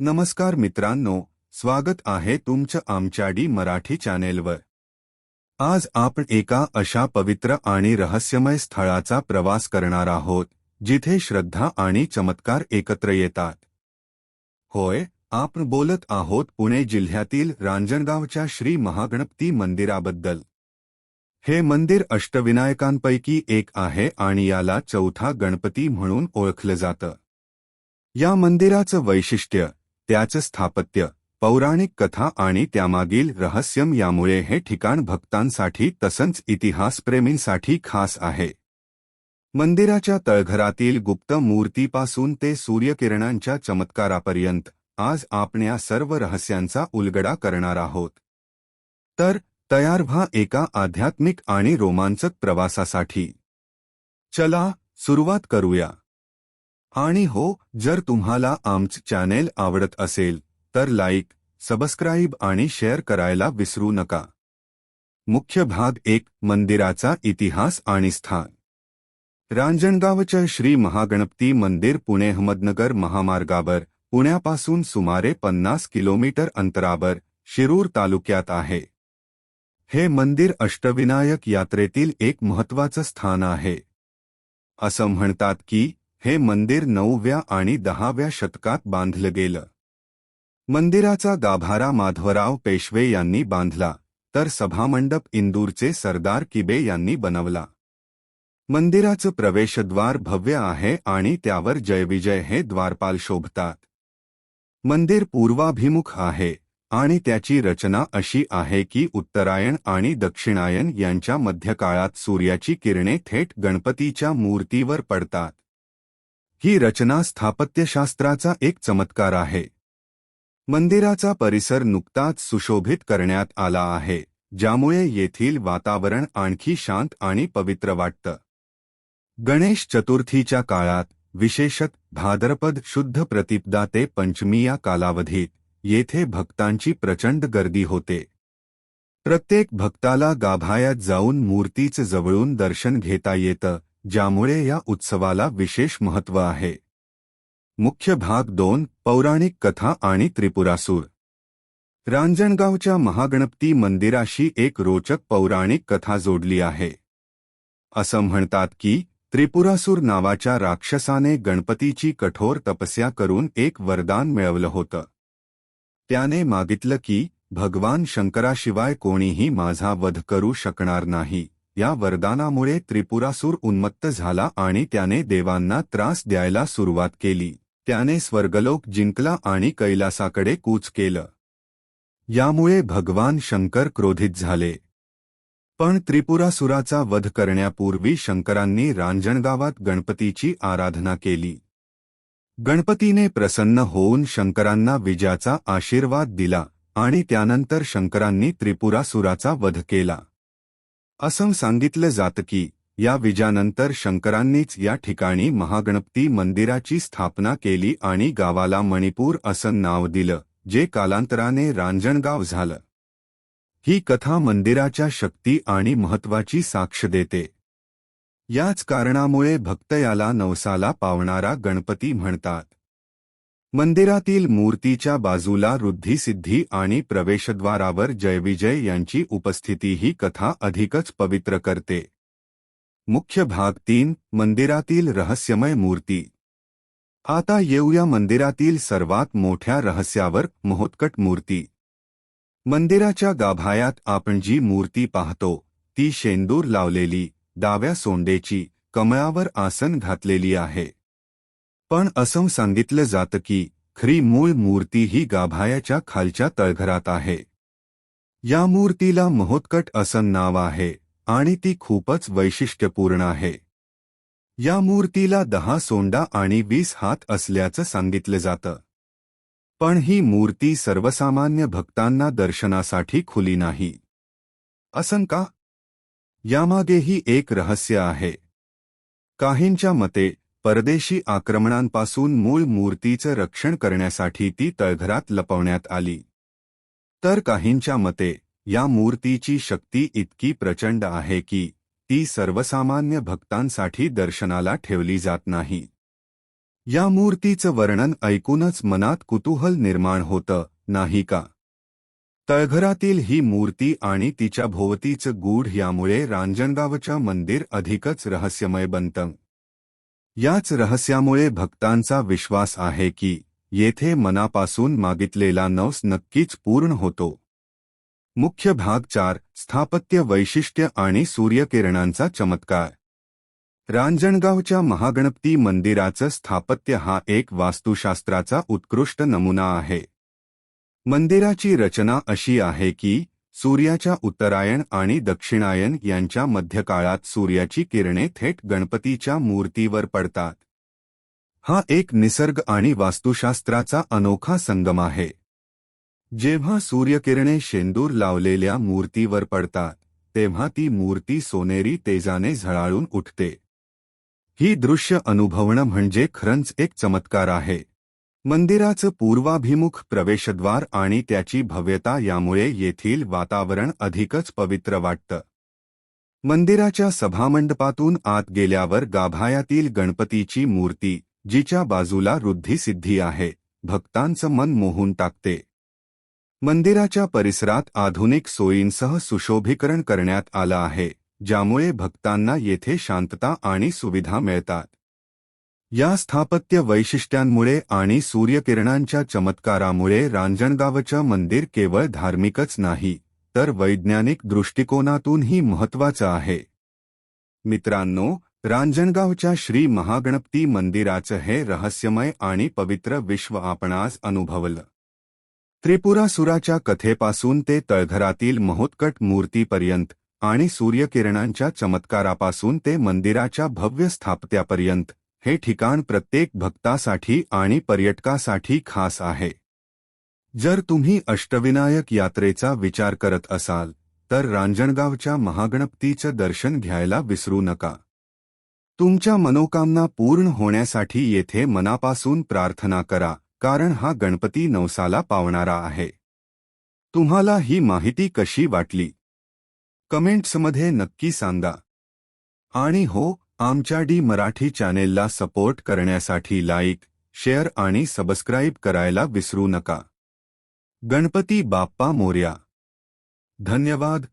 नमस्कार मित्रांनो स्वागत आहे तुमचं आमच्या डी मराठी चॅनेलवर. आज आपण एका अशा पवित्र आणि रहस्यमय स्थळाचा प्रवास करणार आहोत जिथे श्रद्धा आणि चमत्कार एकत्र येतात. होय आपण बोलत आहोत पुणे जिल्ह्यातील रांजणगावच्या श्री महागणपती मंदिराबद्दल. हे मंदिर अष्टविनायकांपैकी एक आहे आणि याला चौथा गणपती म्हणून ओळखलं जातं. या मंदिराचं वैशिष्ट्य त्याचं स्थापत्य पौराणिक कथा आणि त्यामागील रहस्यम यामुळे हे ठिकाण भक्तांसाठी तसंच इतिहासप्रेमींसाठी खास आहे. मंदिराच्या तळघरातील गुप्त मूर्तीपासून ते सूर्यकिरणांच्या चमत्कारापर्यंत आज आपण या सर्व रहस्यांचा उलगडा करणार आहोत. तर तयार व्हा एका आध्यात्मिक आणि रोमांचक प्रवासासाठी. चला सुरुवात करूया. आणि हो जर तुम्हाला आमचं चॅनेल आवडत असेल तर लाईक सबस्क्राईब आणि शेअर करायला विसरू नका. मुख्य भाग एक मंदिराचा इतिहास आणि स्थान. रांजणगावच्या श्री महागणपती मंदिर पुणे अहमदनगर महामार्गावर पुण्यापासून सुमारे पन्नास किलोमीटर अंतरावर शिरूर तालुक्यात आहे. हे मंदिर अष्टविनायक यात्रेतील एक महत्वाचं स्थान आहे. असं म्हणतात की हे मंदिर नवव्या आणि दहाव्या शतकात बांधलं गेलं. मंदिराचा गाभारा माधवराव पेशवे यांनी बांधला तर सभामंडप इंदूरचे सरदार किबे यांनी बनवला. मंदिराचं प्रवेशद्वार भव्य आहे आणि त्यावर जयविजय हे द्वारपाल शोभतात. मंदिर पूर्वाभिमुख आहे आणि त्याची रचना अशी आहे की उत्तरायण आणि दक्षिणायन यांच्या मध्यकाळात सूर्याची किरणे थेट गणपतीच्या मूर्तीवर पडतात. ही रचना स्थापत्यशास्त्राचा एक चमत्कार आहे. मंदिराचा परिसर नुकताच सुशोभित करण्यात आला आहे ज्यामुळे येथील वातावरण आणखी शांत आणि पवित्र वाटतं. गणेश चतुर्थीच्या काळात विशेषत भाद्रपद शुद्ध प्रतिपदा ते पंचमी या कालावधीत येथे भक्तांची प्रचंड गर्दी होते. प्रत्येक भक्ताला गाभायात जाऊन मूर्तीचं जवळून दर्शन घेता येतं ज्यामुळे या उत्सवाला विशेष महत्त्व आहे. मुख्य भाग दोन, पौराणिक कथा आणि त्रिपुरासूर. रांजणगावच्या महागणपती मंदिराशी एक रोचक पौराणिक कथा जोडली आहे. असं म्हणतात की, त्रिपुरासूर नावाच्या राक्षसाने गणपतीची कठोर तपस्या करून एक वरदान मिळवलं होतं. त्याने मागितलं की, भगवान शंकराशिवाय कोणीही माझा वध करू शकणार नाही. या वरदानामुळे त्रिपुरासूर उन्मत्त झाला आणि त्याने देवांना त्रास द्यायला सुरुवात केली. त्याने स्वर्गलोक जिंकला आणि कैलासाकडे कूच केलं. यामुळे भगवान शंकर क्रोधित झाले. पण त्रिपुरासुराचा वध करण्यापूर्वी शंकरांनी रांजणगावात गणपतीची आराधना केली. गणपतीने प्रसन्न होऊन शंकरांना विजयाचा आशीर्वाद दिला आणि त्यानंतर शंकरांनी त्रिपुरासुराचा वध केला. असं सांगितलं जातं की या विजयानंतर शंकरांनीच या ठिकाणी महागणपती मंदिराची स्थापना केली आणि गावाला मणिपूर असं नाव दिलं जे कालांतराने रांजणगाव झालं. ही कथा मंदिराच्या शक्ती आणि महत्वाची साक्ष देते. याच कारणामुळे भक्त याला नवसाला पावणारा गणपती म्हणतात. मंदिरातील मूर्तीच्या बाजूला रुद्धिसिद्धी आणि प्रवेशद्वारावर जयविजय यांची उपस्थिती ही कथा अधिकच पवित्र करते. मुख्य भाग तीन मंदिरातील रहस्यमय मूर्ती. आता येऊया मंदिरातील सर्वात मोठ्या रहस्यावर मोहोत्कट मूर्ती. मंदिराच्या गाभायात आपण जी मूर्ती पाहतो ती शेंदूर लावलेली डाव्या सोंडेची कमळावर आसन घातलेली आहे. पण असं सांगितलं जातं की खरी मूळ मूर्ती ही गाभायाच्या खालच्या तळघरात आहे. या मूर्तीला महोत्कट असं नाव आहे आणि ती खूपच वैशिष्ट्यपूर्ण आहे. या मूर्तीला दहा सोंडा आणि वीस हात असल्याचं सांगितलं जातं. पण ही मूर्ती सर्वसामान्य भक्तांना दर्शनासाठी खुली नाही. असं का? यामागेही एक रहस्य आहे. काहींच्या मते परदेशी आक्रमणांपासून मूळ मूर्तीचं रक्षण करण्यासाठी ती तळघरात लपवण्यात आली. तर काहींच्या मते या मूर्तीची शक्ती इतकी प्रचंड आहे की ती सर्वसामान्य भक्तांसाठी दर्शनाला ठेवली जात नाही. या मूर्तीचं वर्णन ऐकूनच मनात कुतूहल निर्माण होतं नाही का? तळघरातील ही मूर्ती आणि तिच्या भोवतीचं गूढ यामुळे रांजणगावच्या मंदिर अधिकच रहस्यमय बनतं. याच रहस्यामुळे भक्तांचा विश्वास आहे की येथे मनापासून मागितलेला नवस नक्कीच पूर्ण होतो. मुख्य भाग चार स्थापत्य वैशिष्ट्य आणि सूर्यकिरणांचा चमत्कार. रांजणगावच्या महागणपती मंदिराचं स्थापत्य हा एक वास्तुशास्त्राचा उत्कृष्ट नमुना आहे. मंदिराची रचना अशी आहे की सूर्याच्या उत्तरायण आणि दक्षिणायन यांच्या मध्यकाळात सूर्याची किरणे थेट गणपतीच्या मूर्तीवर पडतात. हा एक निसर्ग आणि वास्तुशास्त्राचा अनोखा संगम आहे. जेव्हा सूर्यकिरणे शेंदूर लावलेल्या मूर्तीवर पडतात तेव्हा ती मूर्ती सोनेरी तेजाने झळाळून उठते. ही दृश्य अनुभवणं म्हणजे खरंच एक चमत्कार आहे. मंदिराचं पूर्वाभिमुख प्रवेशद्वार आणि त्याची भव्यता यामुळे येथील वातावरण अधिकच पवित्र वाटतं. मंदिराच्या सभामंडपातून आत गेल्यावर गाभायातील गणपतीची मूर्ती जिच्या बाजूला रुद्धिसिद्धी आहे भक्तांचं मन मोहून टाकते. मंदिराच्या परिसरात आधुनिक सोयींसह सुशोभीकरण करण्यात आलं आहे ज्यामुळे भक्तांना येथे शांतता आणि सुविधा मिळतात. या स्थापत्य वैशिष्ट्यांमुळे आणि सूर्यकिरणांच्या चमत्कारामुळे रांजणगावचं मंदिर केवळ धार्मिकच नाही तर वैज्ञानिक दृष्टिकोनातूनही महत्वाचं आहे. मित्रांनो रांजणगावच्या श्री महागणपती मंदिराचं हे रहस्यमय आणि पवित्र विश्व आपणास अनुभवलं. त्रिपुरासुराच्या कथेपासून ते तळघरातील महोत्कट मूर्तीपर्यंत आणि सूर्यकिरणांच्या चमत्कारापासून ते मंदिराच्या भव्य स्थापत्यापर्यंत हे ठिकाण प्रत्येक भक्तासाठी आणि पर्यटकासाठी खास आहे. जर तुम्ही अष्टविनायक यात्रेचा विचार करत असाल तर रांजणगावच्या महागणपतीचं दर्शन घ्यायला विसरू नका. तुमच्या मनोकामना पूर्ण होण्यासाठी येथे मनापासून प्रार्थना करा कारण हा गणपती नवसाला पावणारा आहे. तुम्हाला ही माहिती कशी वाटली? कमेंट्समध्ये नक्की सांगा. आणि हो आमच्या डी मराठी चॅनेलला सपोर्ट करण्यासाठी लाईक शेअर आणि सबस्क्राईब करायला विसरू नका. गणपती बाप्पा मोर्या. धन्यवाद.